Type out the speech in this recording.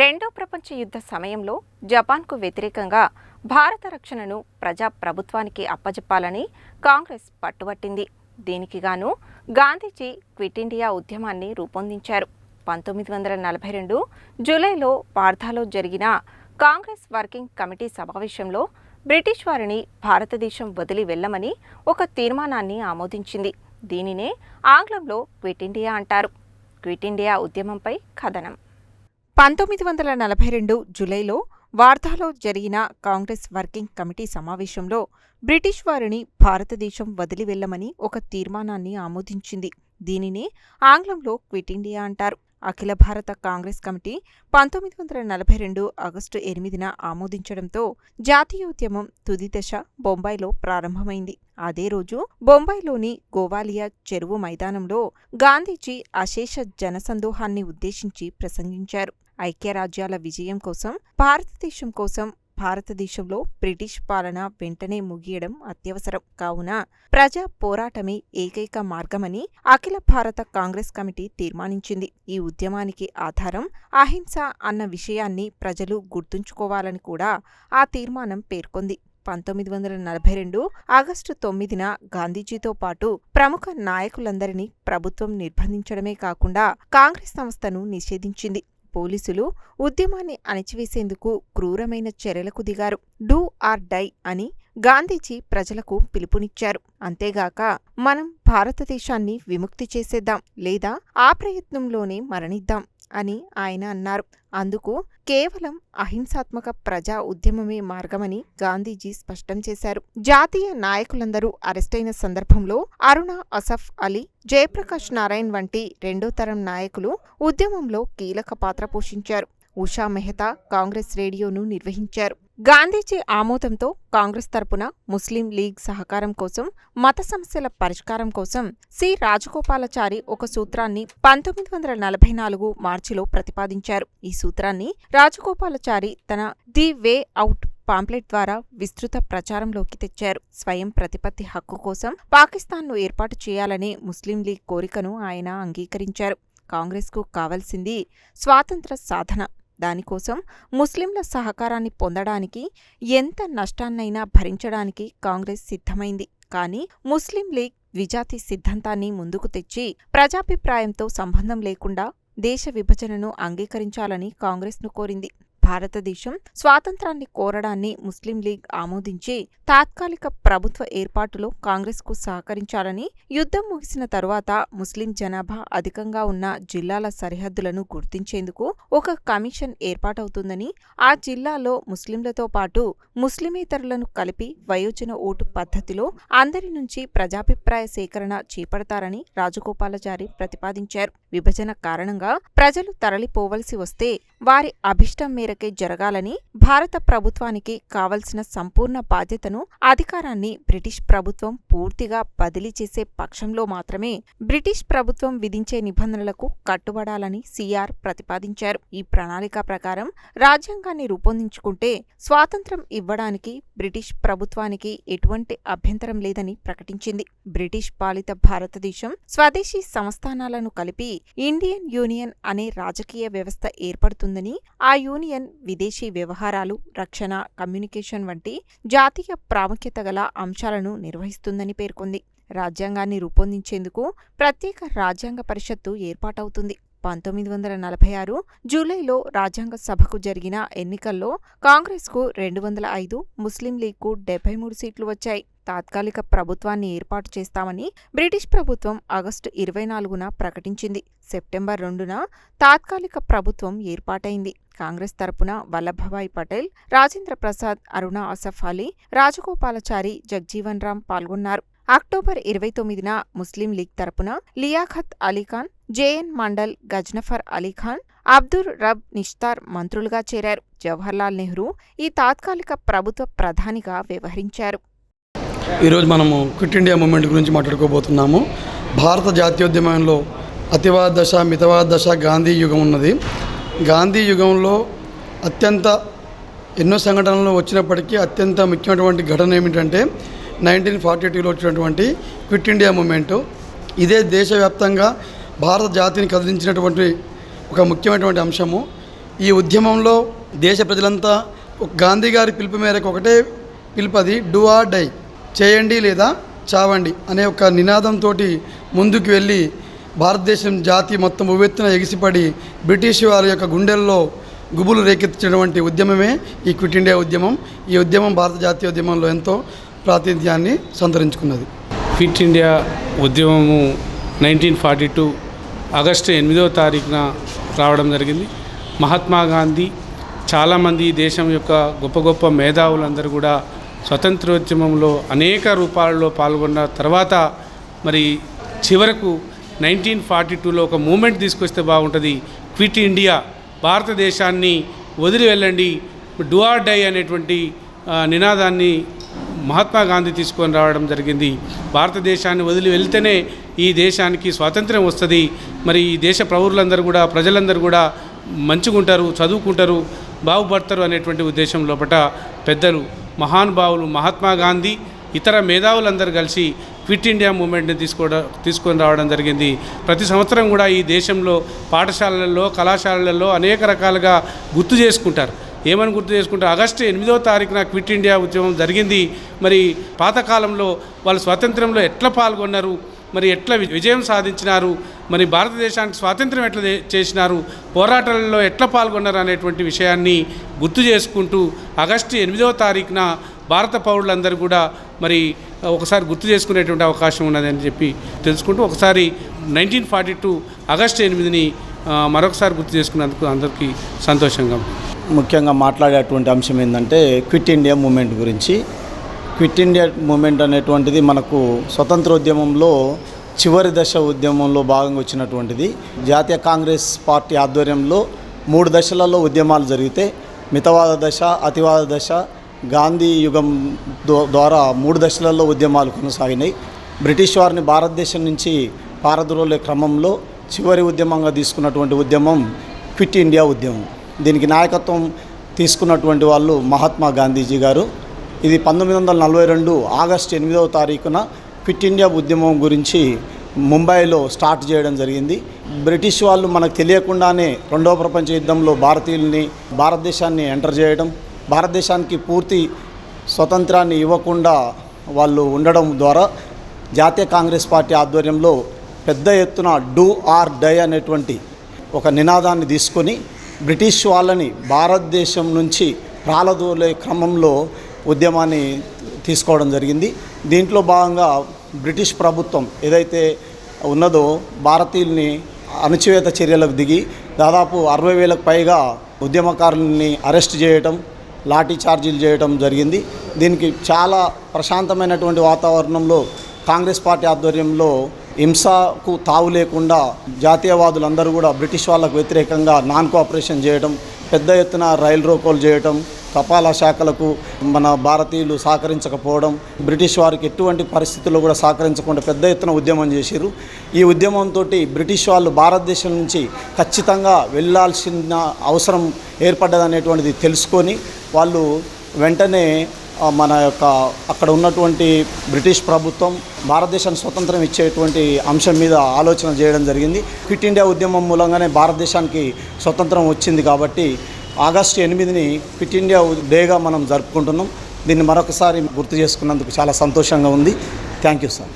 రెండో ప్రపంచ యుద్ధ సమయంలో జపాన్కు వ్యతిరేకంగా భారత రక్షణను ప్రజా ప్రభుత్వానికి అప్పజెప్పాలని కాంగ్రెస్ పట్టుబట్టింది. దీనికి గాను గాంధీజీ క్విట్ ఇండియా ఉద్యమాన్ని రూపొందించారు. పంతొమ్మిది వందల నలభై రెండు జూలైలో వార్ధాలో జరిగిన కాంగ్రెస్ వర్కింగ్ కమిటీ సమావేశంలో బ్రిటిష్ వారిని భారతదేశం వదిలి వెళ్ళమని ఒక తీర్మానాన్ని ఆమోదించింది. దీనినే ఆంగ్లంలో క్విట్ ఇండియా అంటారు. క్విట్ ఇండియా ఉద్యమంపై కథనం. పంతొమ్మిది వందల నలభై రెండు జూలైలో వార్ధాలో జరిగిన కాంగ్రెస్ వర్కింగ్ కమిటీ సమావేశంలో బ్రిటిష్ వారిని భారతదేశం వదిలి వెళ్ళమని ఒక తీర్మానాన్ని ఆమోదించింది. దీనినే ఆంగ్లంలో క్విట్ ఇండియా అంటారు. అఖిల భారత కాంగ్రెస్ కమిటీ పంతొమ్మిది వందల నలభై రెండు ఆగస్టు ఎనిమిదిన ఆమోదించడంతో జాతీయోద్యమం తుది దశ బొంబాయిలో ప్రారంభమైంది. అదే రోజు బొంబాయిలోని గోవాలియా చెరువు మైదానంలో గాంధీజీ అశేష జనసందోహాన్ని ఉద్దేశించి ప్రసంగించారు. ఐక్యరాజ్యాల విజయం కోసం భారతదేశం కోసం భారతదేశంలో బ్రిటిష్ పాలన వెంటనే ముగియడం అత్యవసరం. కావున ప్రజా పోరాటమే ఏకైక మార్గమని అఖిల భారత కాంగ్రెస్ కమిటీ తీర్మానించింది. ఈ ఉద్యమానికి ఆధారం అహింస అన్న విషయాన్ని ప్రజలు గుర్తుంచుకోవాలని కూడా ఆ తీర్మానం పేర్కొంది. పంతొమ్మిది వందల నలభై రెండు ఆగస్టు తొమ్మిదిన గాంధీజీతో పాటు ప్రముఖ నాయకులందరినీ ప్రభుత్వం నిర్బంధించడమే కాకుండా కాంగ్రెస్ సంస్థను నిషేధించింది. పోలీసులు ఉద్యమాన్ని అణచివేసేందుకు క్రూరమైన చర్యలకు దిగారు. డూ ఆర్ డై అని గాంధీజీ ప్రజలకు పిలుపునిచ్చారు. అంతేగాక మనం భారతదేశాన్ని విముక్తి చేసేద్దాం లేదా ఆ ప్రయత్నంలోనే మరణిద్దాం. అని ఆయన అన్నారు. అందుకు కేవలం అహింసాత్మక ప్రజా ఉద్యమమే మార్గమని గాంధీజీ స్పష్టం చేశారు. జాతీయ నాయకులందరూ అరెస్టైన సందర్భంలో అరుణ అసఫ్ అలీ జయప్రకాష్ నారాయణ్ వంటి రెండో తరం నాయకులు ఉద్యమంలో కీలక పాత్ర పోషించారు. ఉషా మెహతా కాంగ్రెస్ రేడియోను నిర్వహించారు. గాంధీజీ ఆమోదంతో కాంగ్రెస్ తరపున ముస్లిం లీగ్ సహకారం కోసం మత సమస్యల పరిష్కారం కోసం సి. రాజగోపాలాచారి ఒక సూత్రాన్ని పంతొమ్మిది వందల నలభై నాలుగు మార్చిలో ప్రతిపాదించారు. ఈ సూత్రాన్ని రాజగోపాలాచారి తన ది వే అవుట్ పాంప్లెట్ ద్వారా విస్తృత ప్రచారంలోకి తెచ్చారు. స్వయం ప్రతిపత్తి హక్కు కోసం పాకిస్తాన్ను ఏర్పాటు చేయాలనే ముస్లిం లీగ్ కోరికను ఆయన అంగీకరించారు. కాంగ్రెస్కు కావలసింది స్వాతంత్ర సాధన. దానికోసం ముస్లింల సహకారాన్ని పొందడానికి ఎంత నష్టాన్నైనా భరించడానికి కాంగ్రెస్ సిద్ధమైంది. కానీ ముస్లిం లీగ్ ద్విజాతి సిద్ధాంతాన్ని ముందుకు తెచ్చి ప్రజాభిప్రాయంతో సంబంధం లేకుండా దేశ విభజనను అంగీకరించాలని కాంగ్రెస్ను కోరింది. భారతదేశం స్వాతంత్రాన్ని కోరడాన్ని ముస్లిం లీగ్ ఆమోదించి తాత్కాలిక ప్రభుత్వ ఏర్పాటులో కాంగ్రెస్కు సహకరించాలని యుద్ధం ముగిసిన తరువాత ముస్లిం జనాభా అధికంగా ఉన్న జిల్లాల సరిహద్దులను గుర్తించేందుకు ఒక కమిషన్ ఏర్పాటవుతుందని ఆ జిల్లాలో ముస్లింలతో పాటు ముస్లిమేతరులను కలిపి వయోజన ఓటు పద్ధతిలో అందరి నుంచి ప్రజాభిప్రాయ సేకరణ చేపడతారని రాజగోపాలాచారి ప్రతిపాదించారు. విభజన కారణంగా ప్రజలు తరలిపోవలసి వస్తే వారి అభిష్టం మేరకే జరగాలని భారత ప్రభుత్వానికి కావలసిన సంపూర్ణ బాధ్యతను అధికారాన్ని బ్రిటిష్ ప్రభుత్వం పూర్తిగా బదిలీ చేసే పక్షంలో మాత్రమే బ్రిటిష్ ప్రభుత్వం విధించే నిబంధనలకు కట్టుబడాలని సిఆర్ ప్రతిపాదించారు. ఈ ప్రణాళిక ప్రకారం రాజ్యాంగాన్ని రూపొందించుకుంటే స్వాతంత్రం ఇవ్వడానికి బ్రిటిష్ ప్రభుత్వానికి ఎటువంటి అభ్యంతరం లేదని ప్రకటించింది. బ్రిటిష్ పాలిత భారతదేశం స్వదేశీ సంస్థానాలను కలిపి ఇండియన్ యూనియన్ అనే రాజకీయ వ్యవస్థ ఏర్పడుతుంది. చేస్తుందని ఆ యూనియన్ విదేశీ వ్యవహారాలు రక్షణ కమ్యూనికేషన్ వంటి జాతీయ ప్రాముఖ్యత గల అంశాలను నిర్వహిస్తుందని పేర్కొంది. రాజ్యాంగాన్ని రూపొందించేందుకు ప్రత్యేక రాజ్యాంగ పరిషత్తు ఏర్పాటవుతుంది. పంతొమ్మిది వందల నలభై ఆరు జూలైలో రాజ్యాంగ సభకు జరిగిన ఎన్నికల్లో కాంగ్రెస్కు రెండు వందల ఐదు ముస్లిం లీగ్కు డెబ్బై మూడు సీట్లు వచ్చాయి. తాత్కాలిక ప్రభుత్వాన్ని ఏర్పాటు చేస్తామని బ్రిటిష్ ప్రభుత్వం ఆగస్టు ఇరవై నాలుగున ప్రకటించింది. సెప్టెంబర్ రెండున తాత్కాలిక ప్రభుత్వం ఏర్పాటైంది. కాంగ్రెస్ తరపున వల్లభభాయ్ పటేల్ రాజేంద్ర ప్రసాద్ అరుణ అసఫ్ అలీ రాజగోపాలచారి జగ్జీవన్ రామ్ పాల్గొన్నారు. అక్టోబర్ ఇరవై తొమ్మిదిన ముస్లిం లీగ్ తరపున లియాఖత్ అలీఖాన్ జేఎన్ మండల్ గజ్నఫర్ అలీఖాన్ అబ్దుర్ రబ్ నిష్తార్ మంత్రులుగా చేరారు. జవహర్లాల్ నెహ్రూ ఈ తాత్కాలిక ప్రభుత్వ ప్రధానిగా వ్యవహరించారు. ఈరోజు మనము క్విట్ ఇండియా మూమెంట్ గురించి మాట్లాడుకోబోతున్నాము. భారత జాతీయోద్యమంలో అతివాద దశ మితవాద దశ గాంధీ యుగం ఉన్నది. గాంధీ యుగంలో అత్యంత ఎన్నో సంఘటనలు వచ్చినప్పటికీ అత్యంత ముఖ్యమైనటువంటి ఘటన ఏమిటంటే నైన్టీన్ ఫార్టీ టూలో వచ్చినటువంటి క్విట్ ఇండియా మూమెంటు. ఇదే దేశవ్యాప్తంగా భారత జాతిని కదిలించినటువంటి ఒక ముఖ్యమైనటువంటి అంశము. ఈ ఉద్యమంలో దేశ ప్రజలంతా ఒక గాంధీ గారి పిలుపు మేరకు ఒకటే పిలుపు అది డూ ఆర్ డై చేయండి లేదా చావండి అనే ఒక నినాదంతో ముందుకు వెళ్ళి భారతదేశం జాతి మొత్తం ఉవ్వెత్తున ఎగిసిపడి బ్రిటిష్ వారి యొక్క గుండెల్లో గుబులు రేకెత్తించినటువంటి ఉద్యమమే ఈ క్విట్ ఇండియా ఉద్యమం. ఈ ఉద్యమం భారత జాతీయ ఉద్యమంలో ఎంతో ప్రాతినిధ్యాన్ని సంతరించుకున్నది. క్విట్ ఇండియా ఉద్యమము నైన్టీన్ ఫార్టీ టూ ఆగస్టు ఎనిమిదవ తారీఖున రావడం జరిగింది. మహాత్మా గాంధీ చాలామంది దేశం యొక్క గొప్ప గొప్ప మేధావులందరూ కూడా స్వతంత్రోద్యమంలో అనేక రూపాలలో పాల్గొన్న తర్వాత మరి చివరకు నైన్టీన్ ఫార్టీ టూలో ఒక మూమెంట్ తీసుకొస్తే బాగుంటుంది. క్విట్ ఇండియా భారతదేశాన్ని వదిలి వెళ్ళండి. డూ ఆర్ డై అనేటువంటి నినాదాన్ని మహాత్మా గాంధీ తీసుకొని రావడం జరిగింది. భారతదేశాన్ని వదిలి వెళ్తేనే ఈ దేశానికి స్వాతంత్రం వస్తుంది. మరి ఈ దేశ పౌరులందరూ కూడా ప్రజలందరూ కూడా మంచిగుంటారు చదువుకుంటారు బాగుపడతారు అనేటువంటి ఉద్దేశం లోపల పెద్దలు మహానుభావులు మహాత్మా గాంధీ ఇతర మేధావులందరూ కలిసి క్విట్ ఇండియా మూమెంట్ని తీసుకోవడం తీసుకొని రావడం జరిగింది. ప్రతి సంవత్సరం కూడా ఈ దేశంలో పాఠశాలల్లో కళాశాలల్లో అనేక రకాలుగా గుర్తు చేసుకుంటారు. ఏమని గుర్తు చేసుకుంటే ఆగస్టు ఎనిమిదవ తారీఖున క్విట్ ఇండియా ఉద్యమం జరిగింది. మరి పాతకాలంలో వాళ్ళు స్వాతంత్రంలో ఎట్లా పాల్గొన్నారు? మరి ఎట్లా వి- విజయం సాధించినారు? మరి భారతదేశానికి స్వాతంత్రం ఎట్లా చేసినారు? పోరాటాలలో ఎట్లా పాల్గొన్నారు అనేటువంటి విషయాన్ని గుర్తు చేసుకుంటూ ఆగస్టు ఎనిమిదవ తారీఖున భారత పౌరులందరూ కూడా మరి ఒకసారి గుర్తు చేసుకునేటువంటి అవకాశం ఉన్నదని చెప్పి తెలుసుకుంటూ ఒకసారి నైన్టీన్ ఫార్టీ టూ ఆగస్టు ఎనిమిదిని మరొకసారి గుర్తు చేసుకున్నందుకు అందరికీ సంతోషంగా ముఖ్యంగా మాట్లాడేటువంటి అంశం ఏంటంటే క్విట్ ఇండియా మూమెంట్ గురించి. క్విట్ ఇండియా మూమెంట్ అనేటువంటిది మనకు స్వతంత్రోద్యమంలో చివరి దశ ఉద్యమంలో భాగంగా వచ్చినటువంటిది. జాతీయ కాంగ్రెస్ పార్టీ ఆధ్వర్యంలో మూడు దశలలో ఉద్యమాలు జరిగితే మితవాద దశ అతివాద దశ గాంధీ యుగం ద్వారా మూడు దశలలో ఉద్యమాలు కొనసాగినాయి. బ్రిటిష్ వారిని భారతదేశం నుంచి పారద్రోలే క్రమంలో చివరి ఉద్యమంగా తీసుకున్నటువంటి ఉద్యమం క్విట్ ఇండియా ఉద్యమం. దీనికి నాయకత్వం తీసుకున్నటువంటి వాళ్ళు మహాత్మా గాంధీజీ గారు. ఇది పంతొమ్మిది వందల నలభై రెండు ఆగస్టు ఎనిమిదవ తారీఖున క్విట్ ఇండియా ఉద్యమం గురించి ముంబైలో స్టార్ట్ చేయడం జరిగింది. బ్రిటిష్ వాళ్ళు మనకు తెలియకుండానే రెండవ ప్రపంచ యుద్ధంలో భారతీయుల్ని భారతదేశాన్ని ఎంటర్ చేయడం భారతదేశానికి పూర్తి స్వతంత్రాన్ని ఇవ్వకుండా వాళ్ళు ఉండడం ద్వారా జాతీయ కాంగ్రెస్ పార్టీ ఆధ్వర్యంలో పెద్ద ఎత్తున డూ ఆర్ డై అనేటువంటి ఒక నినాదాన్ని తీసుకొని బ్రిటిష్ వాళ్ళని భారతదేశం నుంచి ప్రాలదోలే క్రమంలో ఉద్యమాన్ని తీసుకోవడం జరిగింది. దీంట్లో భాగంగా బ్రిటిష్ ప్రభుత్వం ఏదైతే ఉన్నదో భారతీయుల్ని అణచివేత చర్యలకు దిగి దాదాపు అరవై వేలకు పైగా ఉద్యమకారుల్ని అరెస్ట్ చేయటం లాఠీ చార్జీలు చేయటం జరిగింది. దీనికి చాలా ప్రశాంతమైనటువంటి వాతావరణంలో కాంగ్రెస్ పార్టీ ఆధ్వర్యంలో హింసకు తావు లేకుండా జాతీయవాదులందరూ కూడా బ్రిటిష్ వాళ్ళకు వ్యతిరేకంగా నాన్ కోఆపరేషన్ చేయడం పెద్ద ఎత్తున రైలు రోకోలు చేయటం తపాలా శాఖలకు మన భారతీయులు సహకరించకపోవడం బ్రిటిష్ వారికి ఎటువంటి పరిస్థితుల్లో కూడా సహకరించకుండా పెద్ద ఎత్తున ఉద్యమం చేశారు ఈ ఉద్యమంతో బ్రిటిష్ వాళ్ళు భారతదేశం నుంచి ఖచ్చితంగా వెళ్ళాల్సిన అవసరం ఏర్పడ్డదనేటువంటిది తెలుసుకొని వాళ్ళు వెంటనే మన యొక్క అక్కడ ఉన్నటువంటి బ్రిటిష్ ప్రభుత్వం భారతదేశానికి స్వతంత్రం ఇచ్చేటువంటి అంశం మీద ఆలోచన చేయడం జరిగింది. క్విట్ ఇండియా ఉద్యమం మూలంగానే భారతదేశానికి స్వతంత్రం వచ్చింది కాబట్టి ఆగస్టు ఎనిమిదిని క్విట్ ఇండియా డేగా మనం జరుపుకుంటున్నాం. దీన్ని మరొకసారి గుర్తు చేసుకున్నందుకు చాలా సంతోషంగా ఉంది. Thank you sir.